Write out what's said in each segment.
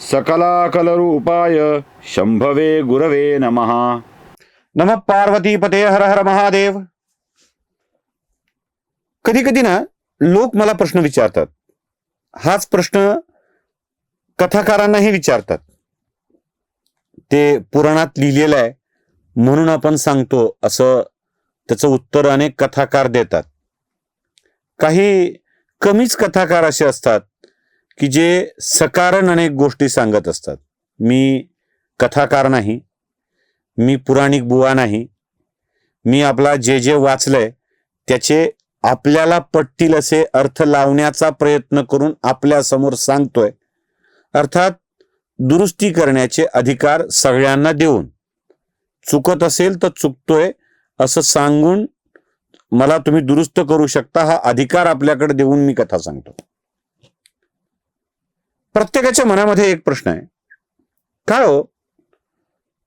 सकलाकलरूपाय शंभवे गुरवे नमः। नम पार्वती पते हर हर महादेव। कधी कधी ना लोक मला प्रश्न विचारतात. हाच प्रश्न कथाकारांनाही विचारतात. ते पुराणात लिहिलेलं आहे म्हणून आपण सांगतो असं त्याचं उत्तर अनेक कथाकार देतात. काही कमीच कथाकार असे असतात की जे सकारण अनेक गोष्टी सांगत असतात. मी कथाकार नाही मी पुराणिक बुवा नाही मी आपला जे जे वाचलंय त्याचे आपल्याला पटतील असे अर्थ लावण्याचा प्रयत्न करून आपल्यासमोर सांगतोय. अर्थात दुरुस्ती करण्याचे अधिकार सगळ्यांना देऊन. चुकत असेल तर चुकतोय असं सांगून मला तुम्ही दुरुस्त करू शकता हा अधिकार आपल्याकडे देऊन मी कथा सांगतो. प्रत्येकाच्या मनामध्ये एक प्रश्न आहे. काय हो?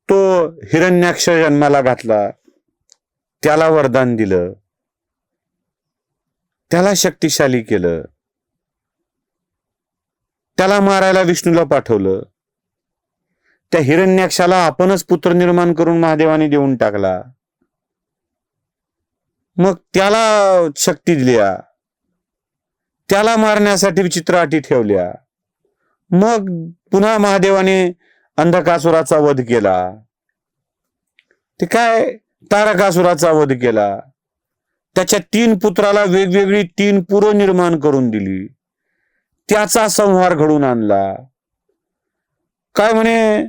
तो हिरण्याक्ष जन्माला घातला. त्याला वरदान दिलं. त्याला शक्तिशाली केलं. त्याला मारायला विष्णूला पाठवलं. त्या हिरण्याक्षाला आपणच पुत्र निर्माण करून महादेवाने देऊन टाकला. मग त्याला शक्ती दिल्या. त्याला मारण्यासाठी विचित्र अटी ठेवल्या. मग पुन्हा महादेवाने अंधकासुराचा वध केला. ते काय? तारकासुराचा वध केला. त्याच्या तीन पुत्राला वेगवेगळी तीन पुरं निर्माण करून दिली. त्याचा संहार घडून आणला. काय म्हणे?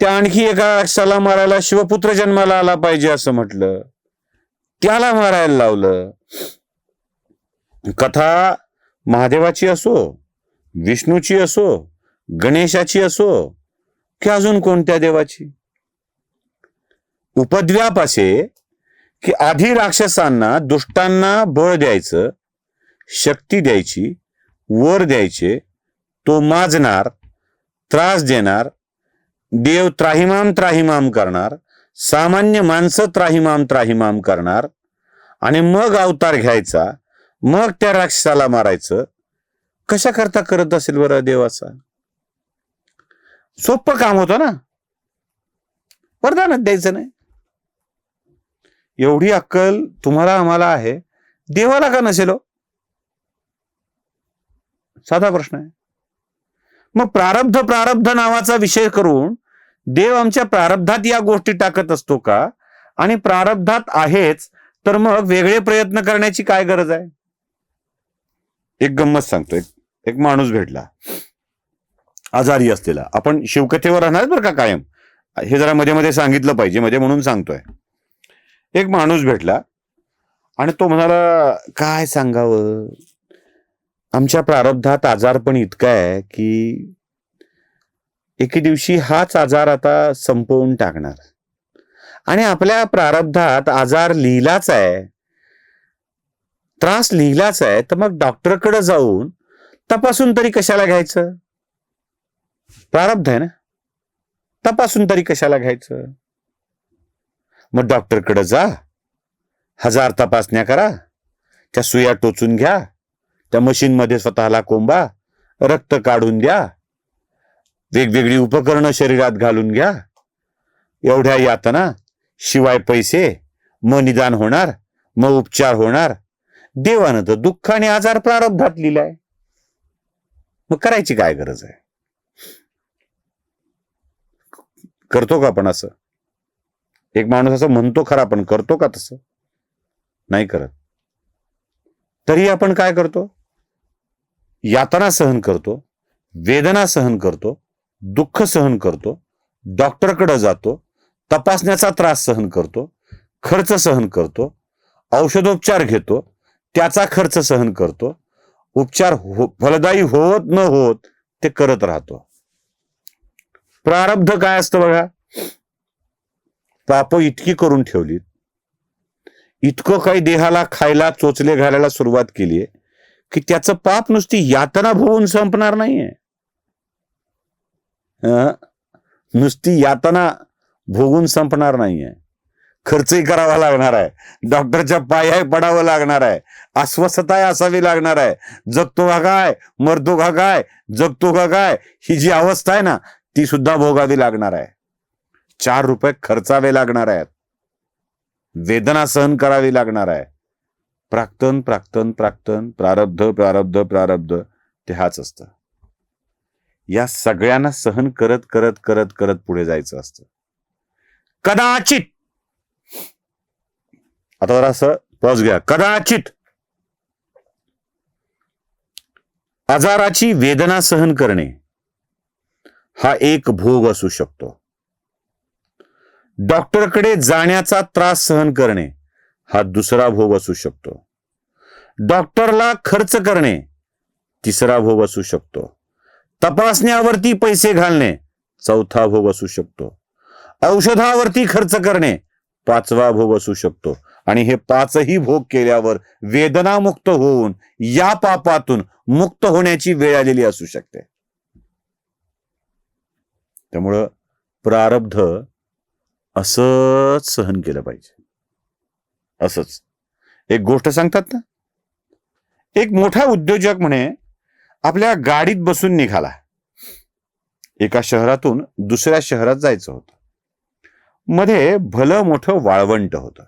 त्या आणखी एका अक्षाला मारायला शिवपुत्र जन्माला आला पाहिजे असं म्हटलं. त्याला मारायला लावलं. कथा महादेवाची असो विष्णूची असो गणेशाची असो की अजून कोणत्या देवाची? उपद्व्याप असे की आधी राक्षसांना दुष्टांना बळ द्यायचं शक्ती द्यायची वर द्यायचे तो माजणार त्रास देणार देव त्राहिमाम त्राहिमाम करणार सामान्य माणसं त्राहिमाम त्राहिमाम करणार आणि मग अवतार घ्यायचा मग त्या राक्षसाला मारायचं. कशा करता करत असेल बरं देवाचा? सोपं काम होतं ना. वरदानच द्यायचं नाही. एवढी अक्कल तुम्हाला आम्हाला आहे. देवाला का नसेल हो? साधा प्रश्न आहे. मग प्रारब्ध प्रारब्ध नावाचा विषय करून देव आमच्या प्रारब्धात या गोष्टी टाकत असतो का? आणि प्रारब्धात आहेच तर मग वेगळे प्रयत्न करण्याची काय गरज आहे? एक गंमत सांगतो एक एक माणूस भेटला. आजारी असलेला. आपण शिवकथेवर राहणार बरं का कायम. हे जरा मध्ये मध्ये सांगितलं पाहिजे मध्ये म्हणून सांगतोय. एक माणूस भेटला आणि तो म्हणाला काय सांगावं? आमच्या प्रारब्धात आजार पण इतका आहे की एके दिवशी हाच आजार आता संपवून टाकणार. आणि आपल्या प्रारब्धात आजार लिहिलाच आहे. त्रास लिहिलाच आहे. तर मग डॉक्टरकडे जाऊन तपासून तरी कशाला घ्यायचं? प्रारब्ध आहे ना? तपासून तरी कशाला घ्यायचं? मग डॉक्टरकडे जा. हजार तपासण्या करा. त्या सुया टोचून घ्या. त्या मशीनमध्ये स्वतःला कोंबा. रक्त काढून द्या. वेगवेगळी उपकरणं शरीरात घालून घ्या. एवढ्या यातना शिवाय पैसे मग निदान होणार मग उपचार होणार. देवानं तर दुःख आणि आजार प्रारब्धात लिहिलाय. मग करायची काय गरज आहे? करतो का आपण असं? एक माणूस असं म्हणतो खरा पण करतो का तसं? नाही करत. तरी आपण काय करतो? यातना सहन करतो वेदना सहन करतो दुःख सहन करतो डॉक्टरकडे जातो तपासण्याचा त्रास सहन करतो खर्च सहन करतो औषधोपचार घेतो त्याचा खर्च सहन करतो उपचार हो फलदायी होत न होत ते करत राहतो. प्रारब्ध काय असतं बघा? पाप इतकी करून ठेवलीत इतकं काही देहाला खायला चोचले घालायला सुरुवात केली की त्याचं पाप नुसती यातना भोवून संपणार नाहीये. नुसती यातना भोगून संपणार नाहीये. खर्चही करावा लागणार आहे. डॉक्टरच्या पायाही पडावं लागणार आहे. अस्वस्थताही असावी लागणार आहे. जगतो का काय? मरतो का काय? जगतो का काय? ही जी अवस्था आहे ना ती सुद्धा भोगावी लागणार आहे. चार रुपये खर्चावे लागणार आहेत. वेदना सहन करावी लागणार आहे. प्राक्तन प्राक्तन प्राक्तन प्रारब्ध प्रारब्ध प्रारब्ध ते हाच असतं. या सगळ्यांना सहन करत करत करत करत पुढे जायचं असतं. कदाचित आता जरा असं पॉज घ्या. कदाचित आजाराची वेदना सहन करणे हा एक भोग असू शकतो. डॉक्टरकडे जाण्याचा त्रास सहन करणे हा दुसरा भोग असू शकतो. डॉक्टरला खर्च करणे तिसरा भोग असू शकतो. तपासण्यावरती पैसे घालणे चौथा भोग असू शकतो. औषधावरती खर्च करणे पाचवा भोग असू शकतो. आणि हे पाचही भोग केल्यावर वेदनामुक्त होऊन या पापातून मुक्त होण्याची वेळ आलेली असू शकते. त्यामुळं प्रारब्ध असंच सहन केलं पाहिजे. असंच. एक गोष्ट सांगतात ना? एक मोठा उद्योजक म्हणे आपल्या गाडीत बसून निघाला. एका शहरातून दुसऱ्या शहरात जायचं होतं. मध्ये भलं मोठं वाळवंट होतं.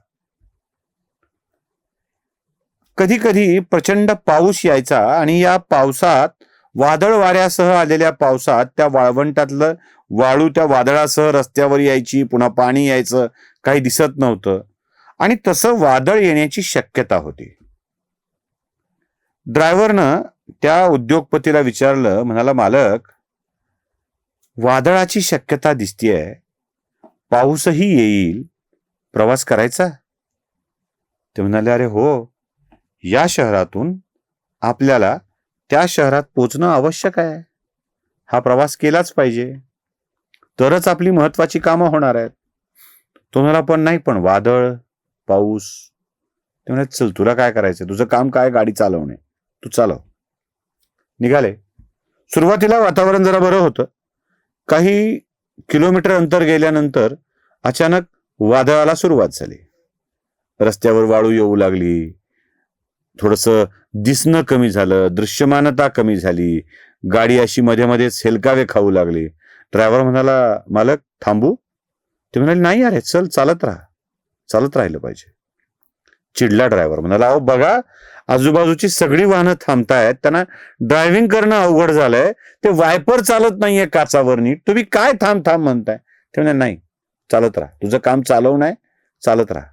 कधी कधी प्रचंड पाऊस यायचा आणि या पावसात वादळ वाऱ्यासह आलेल्या पावसात त्या वाळवंटातलं वाळू त्या वादळासह रस्त्यावर यायची पुन्हा पाणी यायचं काही दिसत नव्हतं. आणि तसं वादळ येण्याची शक्यता होती. ड्रायव्हरनं त्या उद्योगपतीला विचारलं म्हणाला मालक वादळाची शक्यता दिसतीये. पाऊसही येईल. प्रवास करायचा? ते म्हणाले अरे हो. या शहरातून आपल्याला त्या शहरात पोचणं आवश्यक आहे. हा प्रवास केलाच पाहिजे. तरच आपली महत्वाची कामं होणार आहेत. तुम्हाला पण नाही पण वादळ पाऊस. ते म्हणाले चल तुला काय करायचं तुझं काम काय? गाडी चालवणे. तू चालव. निघाले. सुरुवातीला वातावरण जरा बरं होतं. काही किलोमीटर अंतर गेल्यानंतर अचानक वादळाला सुरुवात झाली. रस्त्यावर वाळू येऊ लागली. थोडस दिसणं कमी झालं दृश्यमानता कमी झाली. गाडी अशी मध्ये मध्ये सेलकावे खाऊ लागली. ड्रायव्हर म्हणाला मालक थांबू. ते म्हणाले नाही अरे चल चालत राहा. चालत राहिलं पाहिजे. चिडला ड्रायव्हर म्हणाला अहो बघा आजूबाजूची सगळी वाहनं थांबतायत. त्यांना ड्रायव्हिंग करणं अवघड झालंय. ते वायपर चालत नाहीये काचावर नीट तुम्ही काय थांब थांब म्हणताय? ते म्हणाले नाही चालत राहा. तुझं काम चालवणं आहे चालत राहा.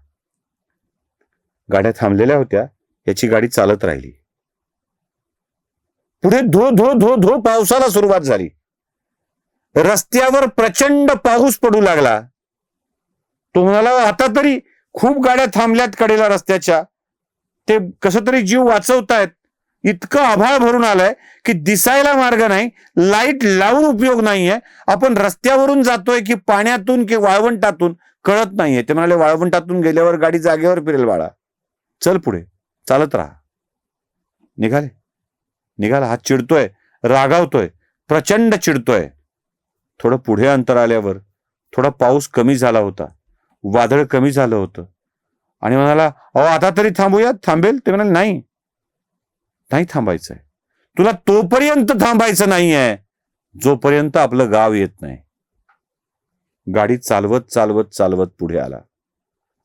गाड्या थांबलेल्या होत्या. याची गाडी चालत राहिली. पुढे धो धो धो धो पावसाला सुरुवात झाली. रस्त्यावर प्रचंड पाऊस पडू लागला. तो म्हणाला आता तरी खूप गाड्या थांबल्यात कडेला रस्त्याच्या. ते कसं तरी जीव वाचवतायत. इतकं आभाळ भरून आलंय की दिसायला मार्ग नाही लाइट लावून उपयोग नाहीये. आपण रस्त्यावरून जातोय की पाण्यातून की वाळवंटातून कळत नाहीये. ते म्हणाले वाळवंटातून गेल्यावर गाडी जागेवर फिरेल बाळा. चल पुढे. चालत राहा. निघाले. निघाला. हा चिडतोय. रागावतोय. प्रचंड चिडतोय. थोडं पुढे अंतर आल्यावर थोडा पाऊस कमी झाला होता. वादळ कमी झालं होतं. आणि म्हणाला अहो आता तरी थांबूयात? थांबेल? ते म्हणाले नाही. नाही थांबायचंय. तुला तोपर्यंत थांबायचं नाहीये. जोपर्यंत आपलं गाव येत नाही. गाडी चालवत चालवत चालवत पुढे आला.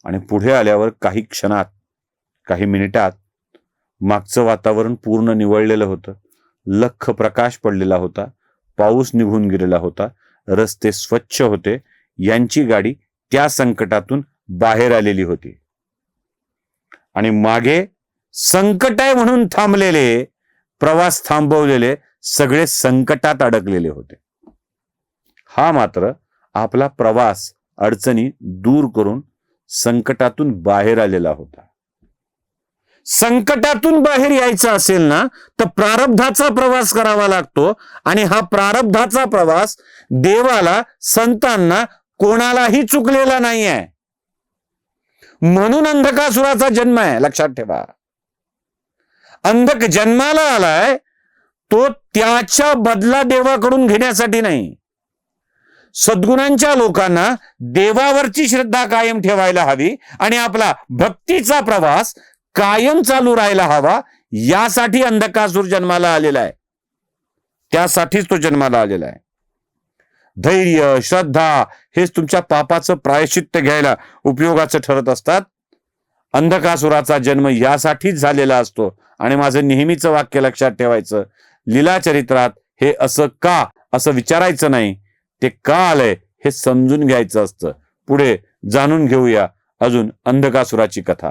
आणि पुढे आल्यावर काही क्षणात काही मिनिटात मागचं वातावरण पूर्ण निवळलेलं होतं. लख प्रकाश पडलेला होता. पाऊस निघून गेलेला होता. रस्ते स्वच्छ होते. यांची गाडी त्या संकटातून बाहेर आलेली होती. आणि मागे संकट आहे म्हणून थांबलेले प्रवास थांबवलेले सगळे संकटात अडकलेले होते. हा मात्र आपला प्रवास अडचणी दूर करून संकटातून बाहेर आलेला होता. संकटातून बाहेर यायचं असेल ना तर प्रारब्धाचा प्रवास करावा लागतो. आणि हा प्रारब्धाचा प्रवास देवाला संतांना कोणालाही चुकलेला नाही आहे म्हणून अंधकासुराचा जन्म आहे. लक्षात ठेवा. अंधक जन्माला आलाय तो त्याच्या बदला देवाकडून घेण्यासाठी नाही. सद्गुणांच्या लोकांना देवावरची श्रद्धा कायम ठेवायला हवी आणि आपला भक्तीचा प्रवास कायम चालू राहायला हवा यासाठी अंधकासूर जन्माला आलेला आहे. त्यासाठीच तो जन्माला आलेला आहे. धैर्य श्रद्धा हेच तुमच्या पापाचं प्रायश्चित्य घ्यायला उपयोगाचं ठरत असतात. अंधकासुराचा जन्म यासाठीच झालेला असतो. आणि माझं नेहमीचं वाक्य लक्षात ठेवायचं लीला चरित्रात हे असं का असं विचारायचं नाही. ते का आलंय हे समजून घ्यायचं असतं. पुढे जाणून घेऊया अजून अंधकासुराची कथा.